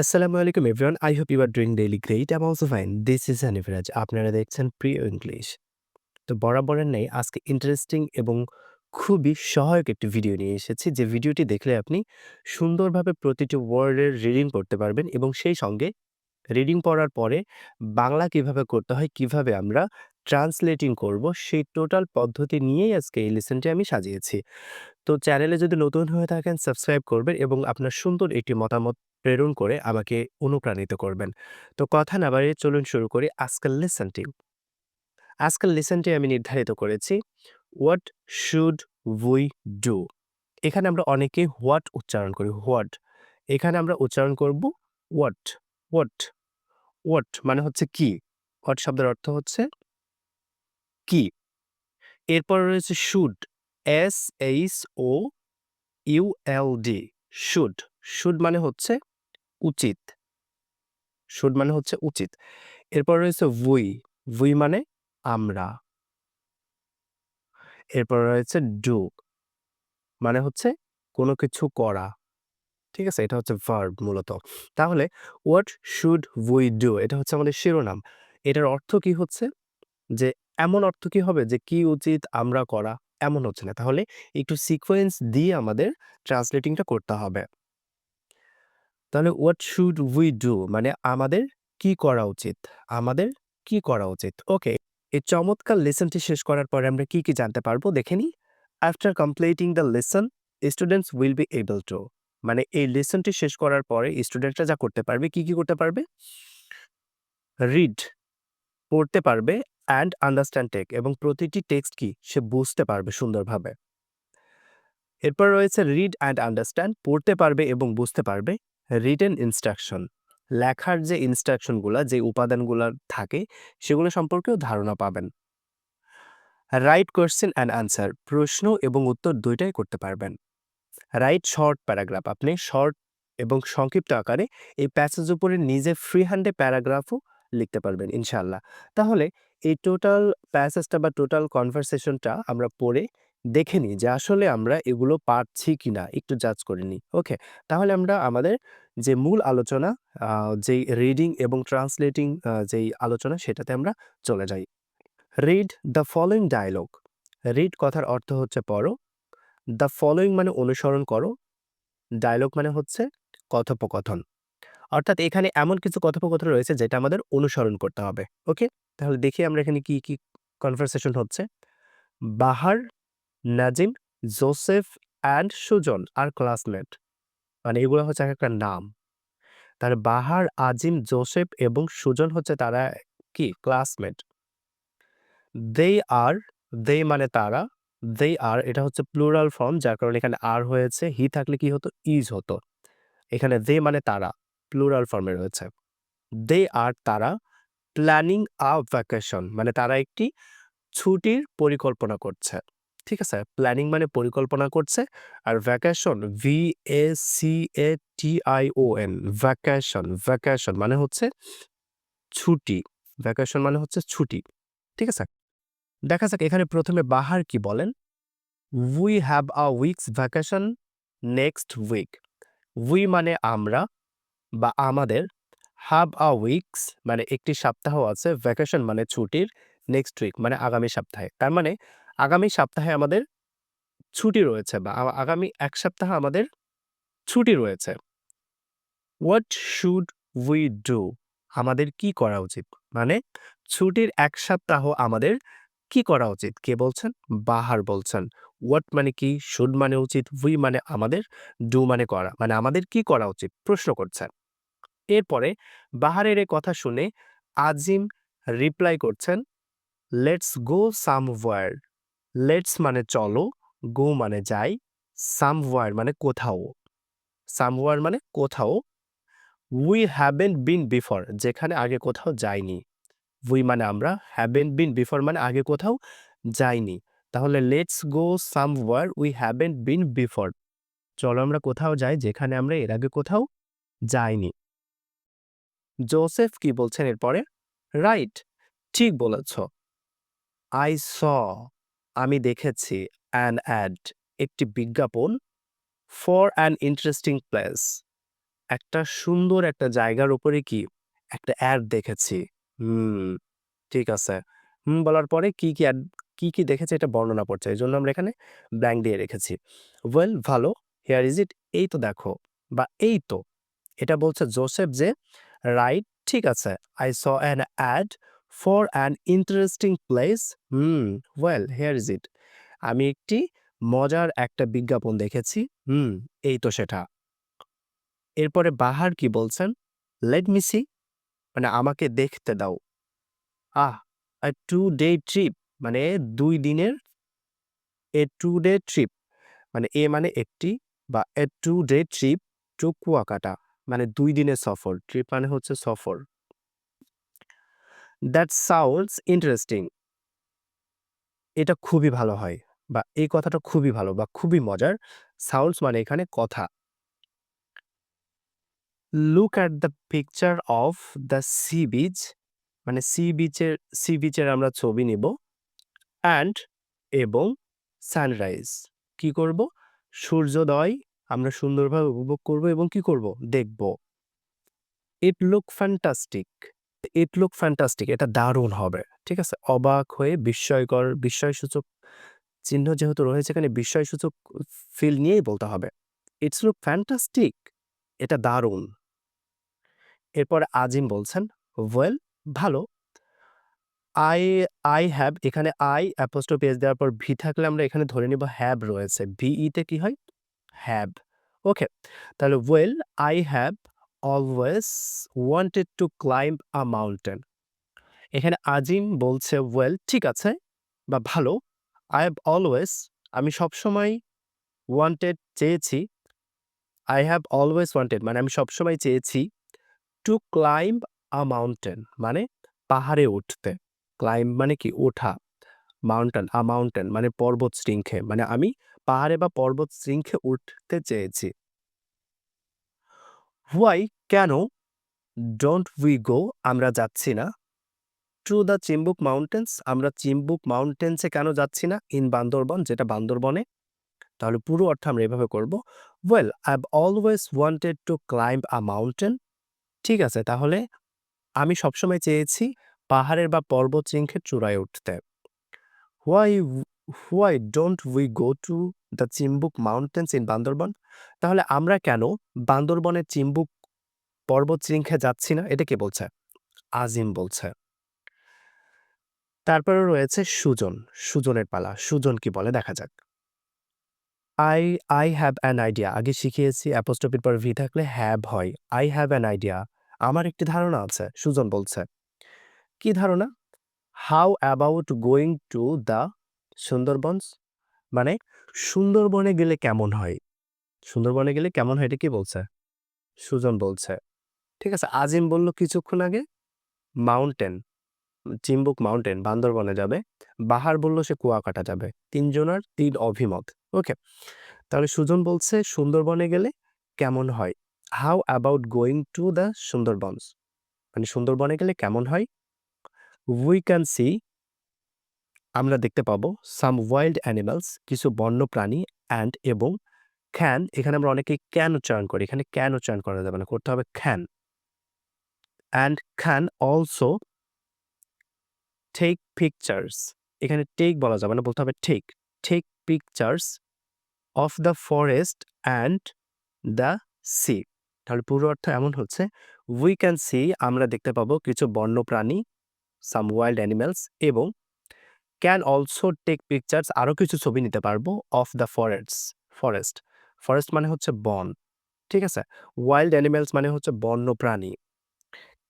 আসসালামু আলাইকুম everyone. I hope you are doing really great. I'm also fine. This is Hanifraj আপনারা দেখছেন প্রিয় ইংলিশ। তো বরাবরের ন্যায় আজকে ইন্টারেস্টিং এবং খুবই সহায়ক একটি ভিডিও নিয়ে এসেছি। যে ভিডিওটি দেখলে আপনি সুন্দরভাবে প্রতিটি ওয়ার্ডের রিডিং করতে পারবেন এবং সেই সঙ্গে রিডিং পড়ার পরে বাংলা কীভাবে করতে হয়, কীভাবে আমরা ট্রান্সলেটিং করব, সেই টোটাল পদ্ধতি নিয়েই আজকে এই লেসনটি আমি সাজিয়েছি। তো চ্যানেলে যদি নতুন হয়ে থাকেন সাবস্ক্রাইব করবেন এবং আপনার সুন্দর একটি মতামত প্রেরণ করে আমাকে অনুপ্রাণিত করবেন। তো কথা না বাড়িয়ে চলুন শুরু করি আজকের লেসনটি। আজকের লেসনটি আমি নির্ধারিত করেছি হোয়াট শুড উই ডু? এখানে আমরা অনেকে হোয়াট উচ্চারণ করি হোয়াট। এখানে আমরা উচ্চারণ করব হোয়াট, হোয়াট, হোয়াট মানে হচ্ছে কি? হোয়াট শব্দের অর্থ হচ্ছে কি? এরপর রয়েছে should S H O U L D should. Should মানে হচ্ছে উচিত। শুড মানে হচ্ছে উচিত। এরপর রয়েছে উই, উই মানে আমরা। এরপর রয়েছে ডু মানে হচ্ছে কোনো কিছু করা। ঠিক আছে? এটা হচ্ছে ভার্ব মূলত। তাহলে হোয়াট শুড উই ডু? এটা হচ্ছে আমাদের শিরোনাম। এটার অর্থ কি হচ্ছে? যে এমন অর্থ কি হবে যে কি উচিত আমরা করা? এমন হচ্ছে না। তাহলে একটু সিকোয়েন্স দিয়ে আমাদের ট্রান্সলেটিংটা করতে হবে। তাহলে হোয়াট শুড উই ডু? মানে আমাদের কি করা উচিত? আমাদের কি করা উচিত? ওকে। এই চমৎকার লেসনটি শেষ করার পরে আমরা কি, কি জানতে পারব দেখে নিই। After completing the lesson students will be able to মানে এই লেসনটি শেষ করার পরে স্টুডেন্টরা যা করতে পারবে কি, কি করতে পারবে? রিড পড়তে পারবে অ্যান্ড আন্ডারস্ট্যান্ড টেক এবং প্রতিটি টেক্সট কি সে বুঝতে পারবে সুন্দরভাবে। এরপর রয়েছে রিড অ্যান্ড আন্ডারস্ট্যান্ড পড়তে পারবে এবং বুঝতে পারবে রিটেন ইনস্ট্রাকশন লেখার যে ইনস্ট্রাকশনগুলো যে উপাদানগুলো থাকে, সেগুলো সম্পর্কেও ধারণা পাবেন। রাইট কোয়েশ্চেন অ্যান্ড আনসার প্রশ্ন এবং উত্তর দুইটাই করতে পারবেন। রাইট শর্ট প্যারাগ্রাফ আপনি শর্ট এবং সংক্ষিপ্ত আকারে এই প্যাসেজ উপরে নিজে ফ্রি হ্যান্ডে প্যারাগ্রাফও লিখতে পারবেন ইনশাল্লাহ তাহলে এই টোটাল প্যাসেজটা বা টোটাল কনভারসেশনটা আমরা পড়ে দেখে নিই যে আসলে আমরা এগুলো পারছি কি না একটু জাজ করে নিই। ওকে? তাহলে আমরা আমাদের যে মূল আলোচনা যেই রিডিং এবং ট্রান্সলেটিং যেই আলোচনা সেটাতে আমরা চলে যাই। Read the following dialogue read কথার অর্থ হচ্ছে পড়ো। দ্য ফলোয়িং মানে অনুসরণ করো। ডায়লগ মানে হচ্ছে কথোপকথন। অর্থাৎ এখানে এমন কিছু কথোপকথন রয়েছে যেটা আমাদের অনুসরণ করতে হবে। ওকে? তাহলে দেখি আমরা এখানে কি, কি কনভারসেশন হচ্ছে। বাহার, নাজিম, জোসেফ অ্যান্ড সুজন আর ক্লাসমেট। মানে এগুলো হচ্ছে এক একটা নাম। তাহলে বাহার, আজিম, জোসেফ এবং সুজন হচ্ছে তারা কি ক্লাসমেট। দে আর, দে মানে তারা, দে আর এটা হচ্ছে প্লুরাল ফর্ম যার কারণে এখানে আর হয়েছে। হি থাকলে কি হতো? ইজ হতো। এখানে দে মানে তারা প্লুরাল ফর্মে রয়েছে। দে আর তারা প্ল্যানিং আ ভ্যাকেশন মানে তারা একটি ছুটির পরিকল্পনা করছে। ঠিক আছে? প্ল্যানিং মানে পরিকল্পনা করছে। আর vacation V A C A T I O N vacation, vacation মানে হচ্ছে ছুটি। ভ্যাকেশন মানে হচ্ছে ছুটি। ঠিক আছে? দেখা যাক এখানে প্রথমে বাহার কি বলেন? We have a week's vacation next week. We মানে আমরা বা আমাদের হ্যাভ আ উইকস মানে একটি সপ্তাহ আছে ভ্যাকেশন মানে ছুটির নেক্সট উইক মানে আগামী সপ্তাহে। তার মানে আগামী সপ্তাহে আমাদের ছুটি রয়েছে বা আগামী এক সপ্তাহ আমাদের ছুটি রয়েছে। What should we do? আমাদের কি করা উচিত? মানে ছুটির এক সপ্তাহ আমাদের কি করা উচিত? কে বলছেন? বাহার বলছেন। হোয়াট মানে কি? শুড মানে উচিত, উই মানে আমাদের, ডু মানে করা। মানে আমাদের কি করা উচিত? প্রশ্ন করছেন। এরপরে বাহারের এ কথা শুনে আজিম রিপ্লাই করছেন, লেটস গো সামওয়্যার। লেটস মানে চলো, গো মানে যাই, সামওয়্যার মানে কোথাও। সামওয়্যার মানে কোথাও। উই হ্যাভেন্ট বিন বিফোর যেখানে আগে কোথাও যাইনি। উই মানে আমরা, হ্যাভেন্ট বিন বিফোর মানে আগে কোথাও যাইনি। তাহলে let's go somewhere we haven't been before. চলো আমরা কোথাও যাই যেখানে আমরা এর আগে কোথাও যাইনি। জোসেফ কি বলছেন এরপরে? রাইট ঠিক বলেছ। আই স আমি দেখেছি অ্যান অ্যাড একটি বিজ্ঞাপন ফর অ্যান ইন্টারেস্টিং প্লেস একটা সুন্দর একটা জায়গার উপরে কি একটা অ্যাড দেখেছি। হুম, ঠিক আছে। হুম বলার পরে কি, কি অ্যাড কি, কি দেখেছি এটা বর্ণনা করছে। জন্য আমরা এখানে ব্ল্যাঙ্ক দিয়ে রেখেছি। ওয়েল ভালো, হেয়ার ইজ ইট এই তো দেখো বা এই তো। এটা বলছে জোসেফ যে রাইট ঠিক আছে। I saw an ad for an interesting place hmm, well here is it. আমি একটি মজার একটা বিজ্ঞাপন দেখেছি। হুম, এই তো সেটা। এরপরে বাহার কি বলছেন? লেট মি সি মানে আমাকে দেখতে দাও। Ah! A two day trip মানে দুই দিনের এ টু ডে ট্রিপ মানে এ মানে একটি বা a two day trip to Kuakata মানে দুই দিনের সফর। ট্রিপ মানে হচ্ছে সফর। That sounds interesting. এটা খুবই ভালো হয় বা এই কথাটা খুবই ভালো বা খুবই মজার। সাউন্ডস মানে এখানে কথা। Look at the picture of the sea beach মানে সি বিচের সি বিচের আমরা ছবি নিব অ্যান্ড এবং সানরাইজ কি করব সূর্যোদয় আমরা সুন্দরভাবে উপভোগ করব এবং কি করব দেখব it look fantastic it look fantastic এটা দারুণ হবে, ঠিক আছে? অবাক হয়ে বিস্ময়কর, বিস্ময়সূচক চিহ্ন যেহেতু রয়েছে এখানে, বিস্ময়সূচক ফিল নিয়েই বলতে হবে। ইটস লুক ফ্যান্টাস্টিক এটা দারুণ। এরপর আজিম বলছেন ওয়েল ভালো। আই আই হ্যাভ এখানে আই অ্যাপোস্টো পেজ দেওয়ার পর ভি থাকলে আমরা এখানে ধরে নিব হ্যাভ রয়েছে। ভিই তে কি হয়? হ্যাভ ওকে তাহলে well I have always wanted to climb a mountain এখানে আজিম বলছে ওয়েল ঠিক আছে বা ভালো। আই হ্যাভ অলওয়েজ আমি সবসময় ওয়ান্টেড চেয়েছি। আই হ্যাভ অলওয়েজ ওয়ান্টেড মানে আমি সবসময় চেয়েছি টু ক্লাইম্ব আ মাউন্টেন মানে পাহাড়ে উঠতে। ক্লাইম্ব মানে কি? ওঠা। মাউন্টেন আ মাউন্টেন মানে পর্বত শৃঙ্খে। মানে আমি পাহাড়ে বা পর্বত শৃঙ্খে উঠতে চেয়েছি। হোয়াই, কেন? ডোন্ট উই গো, আমরা যাচ্ছি না। টু দ্য চিম্বুক মাউন্টেন্স, আমরা চিম্বুক মাউন্টেন্সে কেন যাচ্ছি না? ইন বান্দরবন, যেটা বান্দরবনে। তাহলে পুরো অর্থ আমরা এভাবে করব। Well I have always wanted to climb a mountain. ঠিক আছে, তাহলে আমি সবসময় চেয়েছি পাহাড়ের বা পর্বত শৃঙ্খের চূড়ায় উঠতে। Why why don't we go to the Chimbuk mountains in Bandarban. তাহলে আমরা কেন বান্দরবনের চিম্বুক পর্বত শৃঙ্খে যাচ্ছি না? এটা কে বলছে? আজিম বলছে। তারপরে রয়েছে সুজন। সুজনের পালা। সুজন কি বলে? দেখা যাক। I I have an idea আগে শিখিয়েছি অ্যাপোস্টপির পর ভি থাকলে হ্যাভ হয়। আই হ্যাভ অ্যান আইডিয়া আমার একটি ধারণা আছে, সুজন বলছে। কি ধারণা? How about going to the Sundarbans মানে সুন্দরবনে গেলে কেমন হয়? সুন্দরবনে গেলে কেমন হয় এটা কি বলছে? সুজন বলছে। ঠিক আছে, আজিম বলল কিছুক্ষণ আগে মাউন্টেন চিম্বুক মাউন্টেন বান্দরবনে যাবে। বাহার বলল সে কুয়াকাটা যাবে। তিনজনার তিন অভিমত। ওকে, তাহলে সুজন বলছে, সুন্দরবনে গেলে কেমন হয়? How about going to the Sundarbans মানে সুন্দরবনে গেলে কেমন হয়? উই ক্যান সি আমরা দেখতে পাবো সাম ওয়াইল্ড অ্যানিমালস কিছু বন্য প্রাণী অ্যান্ড এবং খ্যান এখানে আমরা অনেকেই ক্যান উচ্চারণ করি। এখানে ক্যান উচ্চারণ করা যাবে না, করতে হবে can and can also take pictures এখানে টেক বলা যাবে না, বলতে হবে take take pictures of the forest and the sea তাহলে পুরো অর্থ এমন হচ্ছে উই ক্যান সি আমরা দেখতে পাবো কিছু বন্য প্রাণী সাম ওয়াইল্ড অ্যানিমেলস এবং ক্যান অলসো টেক পিকচার্স আরও কিছু ছবি নিতে পারব of the forest forest forest মানে হচ্ছে বন, ঠিক আছে? ওয়াইল্ড অ্যানিমেলস মানে হচ্ছে বন্য প্রাণী।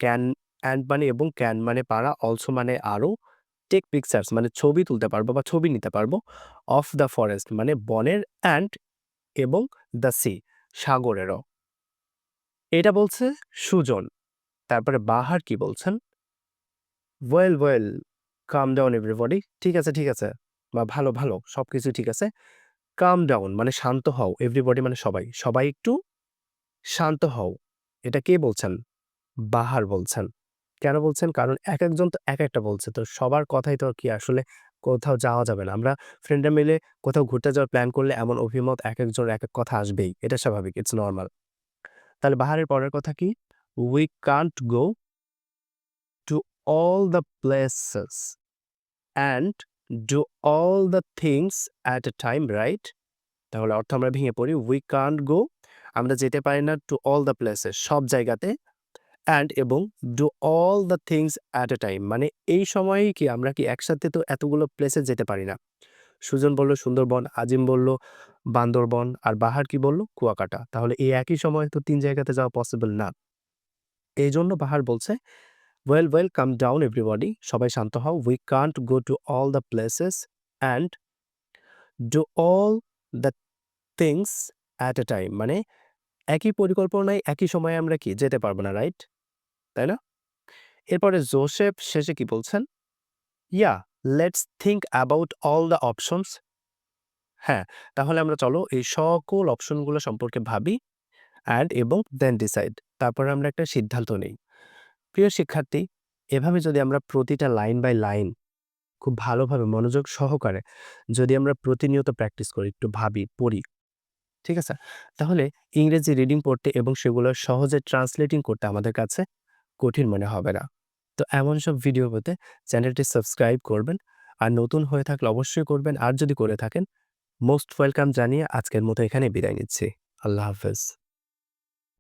ক্যান অ্যান্ড মানে এবং ক্যান মানে পারা অলসো মানে আরও টেক পিকচার্স মানে ছবি তুলতে পারব বা ছবি নিতে পারব। অফ দ্য ফরেস্ট মানে বনের অ্যান্ড এবং দ্য সি সাগরেরও। এটা বলছে সুজন, তারপরে বাহার কি বলছেন? Well well calm down everybody ঠিক আছে ঠিক আছে? বা ভালো ভালো সব কিছু ঠিক আছে? কাম ডাউন মানে শান্ত হও এভরিবডি মানে সবাই। সবাই একটু শান্ত হও। এটা কে বলছেন? বাহার বলছেন। কেন বলছেন? কারণ এক একজন তো এক একটা বলছে। তো সবার কথাই তো কি আসলে কোথাও যাওয়া যাবে না। আমরা ফ্রেন্ডরা মিলে কোথাও ঘুরতে যাওয়ার প্ল্যান করলে এমন অভিমত এক একজন এক এক কথা আসবেই। এটা স্বাভাবিক ইটস নর্মাল তাহলে বাহারের পরের কথা কি? We can't go all the places and do all the things at a time right তাহলে অর্থ আমরা ভেঙে পড়ি উই কান্ট গো আমরা যেতে পারি না টু অল দ্য প্লেসেস সব জায়গাতে অ্যান্ড এবং do all the things at a time মানে এই সময়েই কি আমরা কি একসাথে তো এতগুলো প্লেসে যেতে পারি না? সুজন বলল, সুন্দরবন, আজিম বলল, বান্দরবন আর বাহার কি বলল? কুয়াকাটা। তাহলে এই একই সময় তো তিন জায়গাতে যাওয়া পসিবল না। এই জন্য বাহার বলছে well well calm down everybody সবাই শান্ত হও we can't go to all the places and do all the things at a time মানে একই পরিকল্পনায় একই সময়ে আমরা কি যেতে পারব না রাইট তাই না? এরপরে জোসেফ শেষে কি বলছেন? Yeah let's think about all the options হ্যাঁ তাহলে আমরা চলো এই সকল অপশনগুলো সম্পর্কে ভাবি অ্যান্ড এবং দেন ডিসাইড তারপরে আমরা একটা সিদ্ধান্ত নেই। প্রিয় শিক্ষার্থী, এভাবে যদি আমরা প্রতিটা লাইন বাই লাইন খুব ভালোভাবে মনোযোগ সহকারে যদি আমরা প্রতিনিয়ত প্র্যাকটিস করি, একটু ভাবি, পড়ি, ঠিক আছে? তাহলে ইংরেজি রিডিং পড়তে এবং সেগুলো সহজে ট্রান্সলেটিং করতে আমাদের কাছে কঠিন মনে হবে না। তো এমন সব ভিডিও পেতে চ্যানেলটি সাবস্ক্রাইব করবেন আর নতুন হয়ে থাকলে অবশ্যই করবেন। আর যদি করে থাকেন মোস্ট ওয়েলকাম জানিয়ে আজকের মতো এখানে বিদায় নিচ্ছি। আল্লাহ হাফেজ।